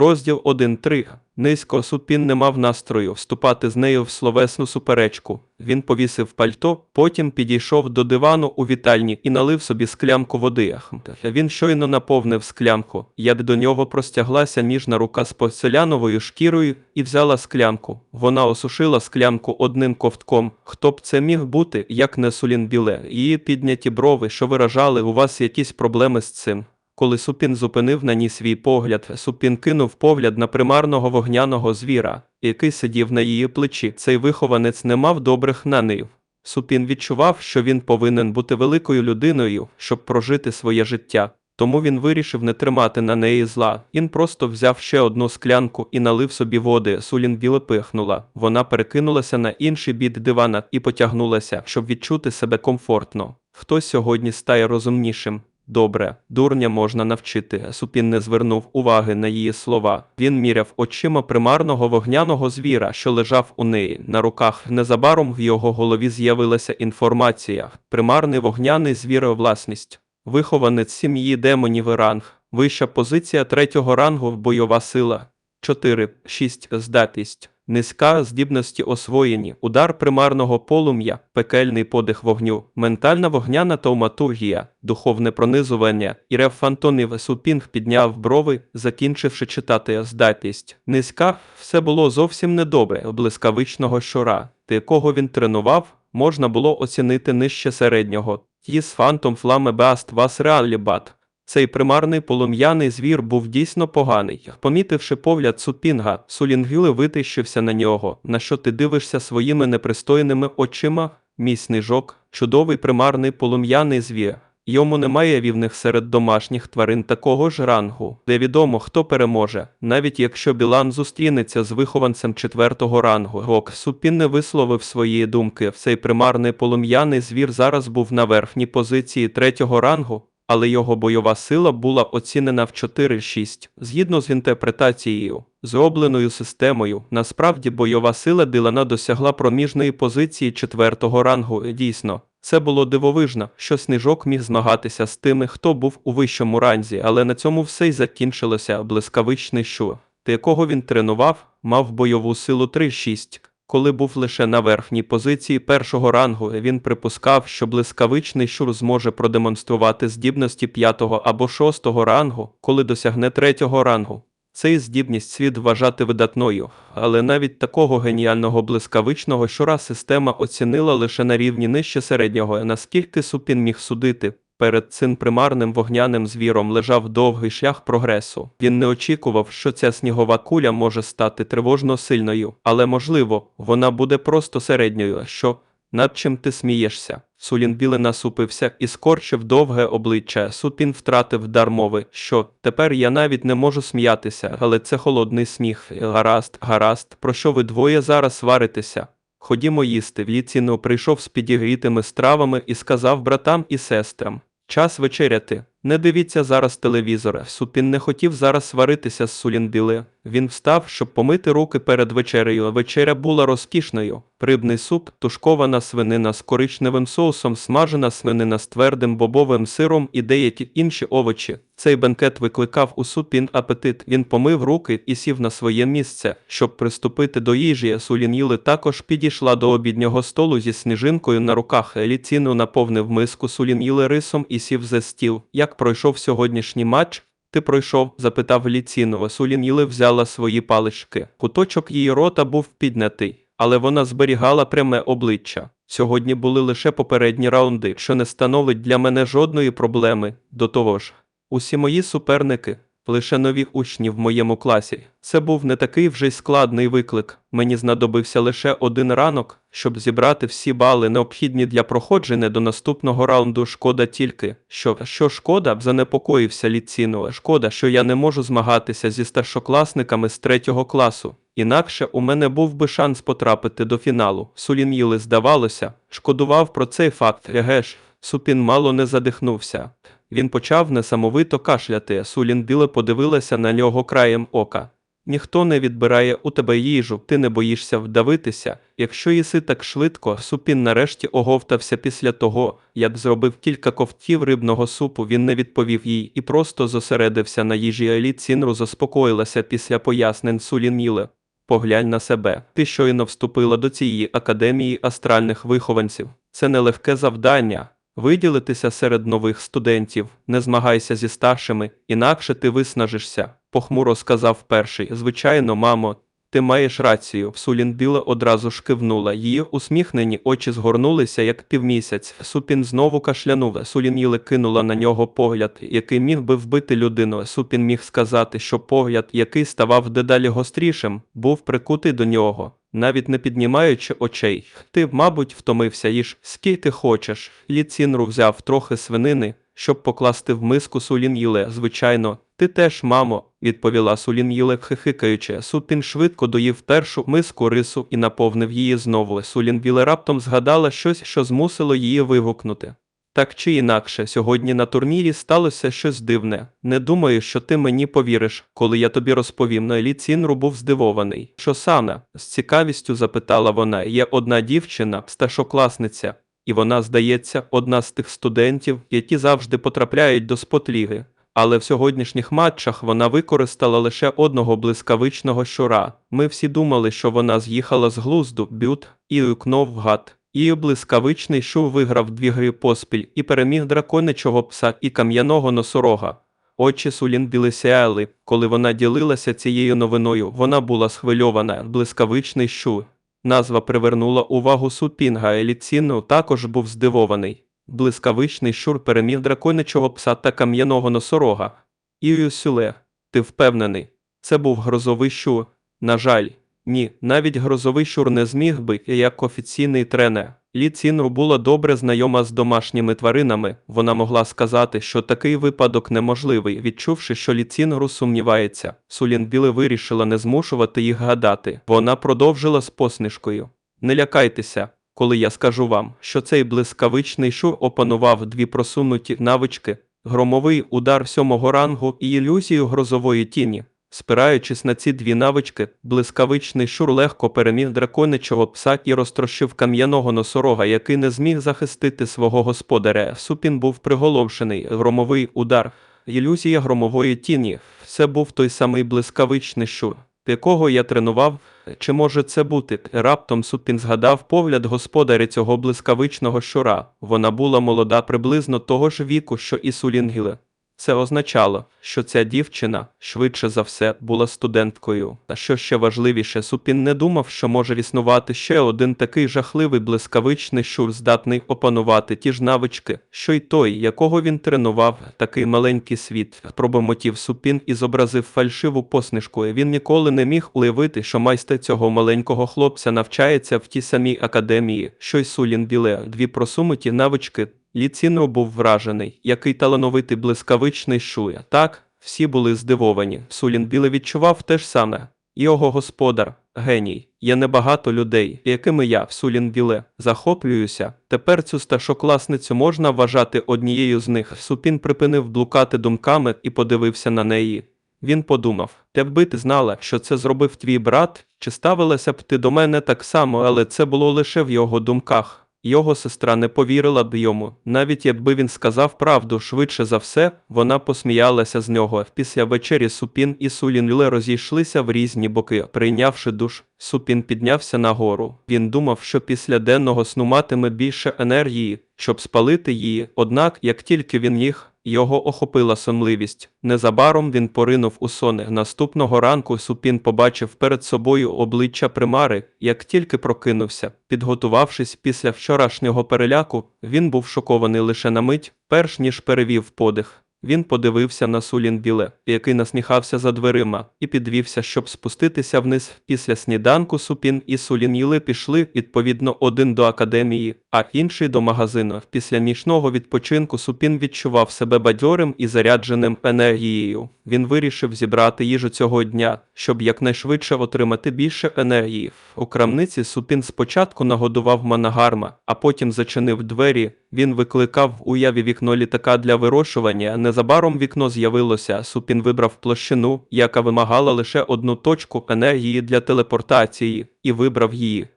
Розділ 1.3. Низько Супін не мав настрою вступати з нею в словесну суперечку. Він повісив пальто, потім підійшов до дивану у вітальні і налив собі склянку води. Він щойно наповнив склянку. Як до нього простяглася ніжна рука з порцеляновою шкірою і взяла склянку. Вона осушила склянку одним ковтком. Хто б це міг бути, як не Сулін Біле? Її підняті брови, що виражали у вас якісь проблеми з цим. Коли Супін зупинив на ній свій погляд, Супін кинув погляд на примарного вогняного звіра, який сидів на її плечі. Цей вихованець не мав добрих нанив. Супін відчував, що він повинен бути великою людиною, щоб прожити своє життя. Тому він вирішив не тримати на неї зла. Він просто взяв ще одну склянку і налив собі води. Сулін біле пихнула. Вона перекинулася на інший бік дивана і потягнулася, щоб відчути себе комфортно. Хто сьогодні стає розумнішим? Добре, дурня можна навчити. Супін не звернув уваги на її слова. Він міряв очима примарного вогняного звіра, що лежав у неї на руках. Незабаром в його голові з'явилася інформація. Примарний вогняний звір власність. Вихованець сім'ї демонів і ранг. Вища позиція третього рангу бойова сила. 4. 6. Здатність. Низька здібності освоєні, удар примарного полум'я, пекельний подих вогню, ментальна вогняна тауматургія, духовне пронизування, і рев фантонів Супінг підняв брови, закінчивши читати здатність. Низька все було зовсім недобре, блискавичного щора, якого він тренував, можна було оцінити нижче середнього. Тіс фантом фламе баст вас реалібат. Цей примарний полум'яний звір був дійсно поганий. Помітивши погляд Супінга, Сулінгюли витищився на нього. На що ти дивишся своїми непристойними очима? Мій сніжок, чудовий примарний полум'яний звір. Йому немає рівних серед домашніх тварин такого ж рангу, де відомо, хто переможе, навіть якщо Білан зустрінеться з вихованцем четвертого рангу. Рок Супін не висловив своєї думки. Цей примарний полум'яний звір зараз був на верхній позиції третього рангу, але його бойова сила була оцінена в 4-6. Згідно з інтерпретацією, зробленою системою, насправді бойова сила Дилана досягла проміжної позиції четвертого рангу. Дійсно, це було дивовижно, що сніжок міг змагатися з тими, хто був у вищому ранзі, але на цьому все й закінчилося блискавичний щур, якого він тренував, мав бойову силу 3-6. Коли був лише на верхній позиції першого рангу, він припускав, що блискавичний щур зможе продемонструвати здібності п'ятого або шостого рангу, коли досягне третього рангу. Цей здібність слід вважати видатною, але навіть такого геніального блискавичного щура система оцінила лише на рівні нижче середнього, наскільки Супін міг судити. Перед цим примарним вогняним звіром лежав довгий шлях прогресу. Він не очікував, що ця снігова куля може стати тривожно сильною, але можливо, вона буде просто середньою. Що над чим ти смієшся? Сулін біле насупився і скорчив довге обличчя. Супін втратив дар мови. Що тепер я навіть не можу сміятися, але це холодний сміх. Гаразд, гаразд, про що ви двоє зараз сваритеся? Ходімо їсти. Вліціно прийшов з підігрітими стравами і сказав братам і сестрам. Час вечеряти. Не дивіться зараз телевізора. Супін не хотів зараз сваритися з Сулінбіле. Він встав, щоб помити руки перед вечерею. Вечеря була розкішною. Рибний суп, тушкована свинина з коричневим соусом, смажена свинина з твердим бобовим сиром і деякі інші овочі. Цей бенкет викликав у Супін апетит. Він помив руки і сів на своє місце. Щоб приступити до їжі, Сулін'їли також підійшла до обіднього столу зі сніжинкою на руках. Еліціну наповнив миску Сулін'їли рисом і сів за стіл. Як пройшов сьогоднішній матч? Ти пройшов? запитав Ліціну. Сулініли взяла свої палички. Куточок її рота був піднятий, але вона зберігала пряме обличчя. Сьогодні були лише попередні раунди, що не становить для мене жодної проблеми. До того ж, усі мої суперники. Лише нові учні в моєму класі. Це був не такий вже й складний виклик. Мені знадобився лише один ранок, щоб зібрати всі бали, необхідні для проходження до наступного раунду. Шкода тільки, що що шкода, занепокоївся Ліціно. Шкода, що я не можу змагатися зі старшокласниками з третього класу. Інакше у мене був би шанс потрапити до фіналу. Сулін'їли, здавалося, шкодував про цей факт. Егеш, Супін мало не задихнувся. Він почав несамовито кашляти. Сулін біле подивилася на нього краєм ока. Ніхто не відбирає у тебе їжу, ти не боїшся вдавитися. Якщо їси так швидко, супін нарешті оговтався після того, як зробив кілька ковтів рибного супу, він не відповів їй і просто зосередився на їжі. Елі Цінру заспокоїлася після пояснень Сулініле. Поглянь на себе. Ти щойно вступила до цієї академії астральних вихованців. Це нелегке завдання. Виділитися серед нових студентів, не змагайся зі старшими, інакше ти виснажишся, похмуро сказав перший. Звичайно, мамо, ти маєш рацію. Сулінбіла одразу ж кивнула. Її усміхнені очі згорнулися, як півмісяць. Супін знову кашлянув. Сулініле кинула на нього погляд, який міг би вбити людину. Супін міг сказати, що погляд, який ставав дедалі гострішим, був прикутий до нього. Навіть не піднімаючи очей, ти, мабуть, втомився їж скільки хочеш. Ліцінру взяв трохи свинини, щоб покласти в миску Сулін'їле. Звичайно, ти теж, мамо, відповіла Сулін'їле, хихикаючи. Супін швидко доїв першу миску рису і наповнив її знову. Сулін'їле раптом згадала щось, що змусило її вигукнути. Так чи інакше, сьогодні на турнірі сталося щось дивне. Не думаю, що ти мені повіриш, коли я тобі розповім. На Елі Цінру був здивований. Що саме? з цікавістю запитала вона. Є одна дівчина, старшокласниця, і вона, здається, одна з тих студентів, які завжди потрапляють до спотліги. Але в сьогоднішніх матчах вона використала лише одного блискавичного щура. Ми всі думали, що вона з'їхала з глузду, бют, і укнув гад. І блискавичний шур виграв дві гри поспіль і переміг драконячого пса і кам'яного носорога. Очі Сулін білисяяли, коли вона ділилася цією новиною. Вона була схвильована. Блискавичний щур. Назва привернула увагу Супінга. Еліцінно також був здивований. Блискавичний щур переміг драконячого пса та кам'яного носорога. Ію Сюле, ти впевнений? Це був грозовий щур. На жаль, ні, навіть грозовий щур не зміг би, як офіційний тренер. Лі Цінру була добре знайома з домашніми тваринами. Вона могла сказати, що такий випадок неможливий, відчувши, що Лі Цінру сумнівається. Сулін Біле вирішила не змушувати їх гадати. Вона продовжила з посмішкою. Не лякайтеся, коли я скажу вам, що цей блискавичний шур опанував дві просунуті навички, громовий удар сьомого рангу і ілюзію грозової тіні. Спираючись на ці дві навички, блискавичний шур легко переміг драконичого пса і розтрощив кам'яного носорога, який не зміг захистити свого господаря. Супін був приголомшений. Громовий удар, ілюзія громової тіні. Це був той самий блискавичний шур, якого я тренував. Чи може це бути? Раптом Супін згадав погляд господаря цього блискавичного щура. Вона була молода приблизно того ж віку, що і Сулінгіле. Це означало, що ця дівчина, швидше за все, була студенткою. Та що ще важливіше, Супін не думав, що може існувати ще один такий жахливий блискавичний шур, здатний опанувати ті ж навички, що й той, якого він тренував, такий маленький світ. Пробомотів Супін і зобразив фальшиву посмішку. Він ніколи не міг уявити, що майстер цього маленького хлопця навчається в тій самій академії, що й Сулін Біле. Дві просунуті навички Ліцінро був вражений, який талановитий блискавичний шуя. Так, всі були здивовані. Сулін Біле відчував те ж саме. Його господар, геній. Є небагато людей, якими я, Сулін Біле, захоплююся. Тепер цю старшокласницю можна вважати однією з них. Супін припинив блукати думками і подивився на неї. Він подумав: якби ти знала, що це зробив твій брат, чи ставилася б ти до мене так само, але це було лише в його думках. Його сестра не повірила б йому, навіть якби він сказав правду швидше за все, вона посміялася з нього. Після вечері Супін і Сулінле розійшлися в різні боки. Прийнявши душ, Супін піднявся нагору. Він думав, що після денного сну матиме більше енергії, щоб спалити її. Однак, як тільки він їх, його охопила сонливість. Незабаром він поринув у сони. Наступного ранку Супін побачив перед собою обличчя примари, як тільки прокинувся. Підготувавшись після вчорашнього переляку, він був шокований лише на мить, перш ніж перевів подих. Він подивився на Сулін Біле, який насміхався за дверима, і підвівся, щоб спуститися вниз. Після сніданку Супін і Сулін пішли відповідно один до академії, а інший до магазину. Після нічного відпочинку Супін відчував себе бадьорим і зарядженим енергією. Він вирішив зібрати їжу цього дня, щоб якнайшвидше отримати більше енергії. У крамниці Супін спочатку нагодував Манагарма, а потім зачинив двері, Він викликав в уяві вікно літака для вирощування. Незабаром вікно з'явилося. Супін вибрав площину, яка вимагала лише одну точку енергії для телепортації, і вибрав її.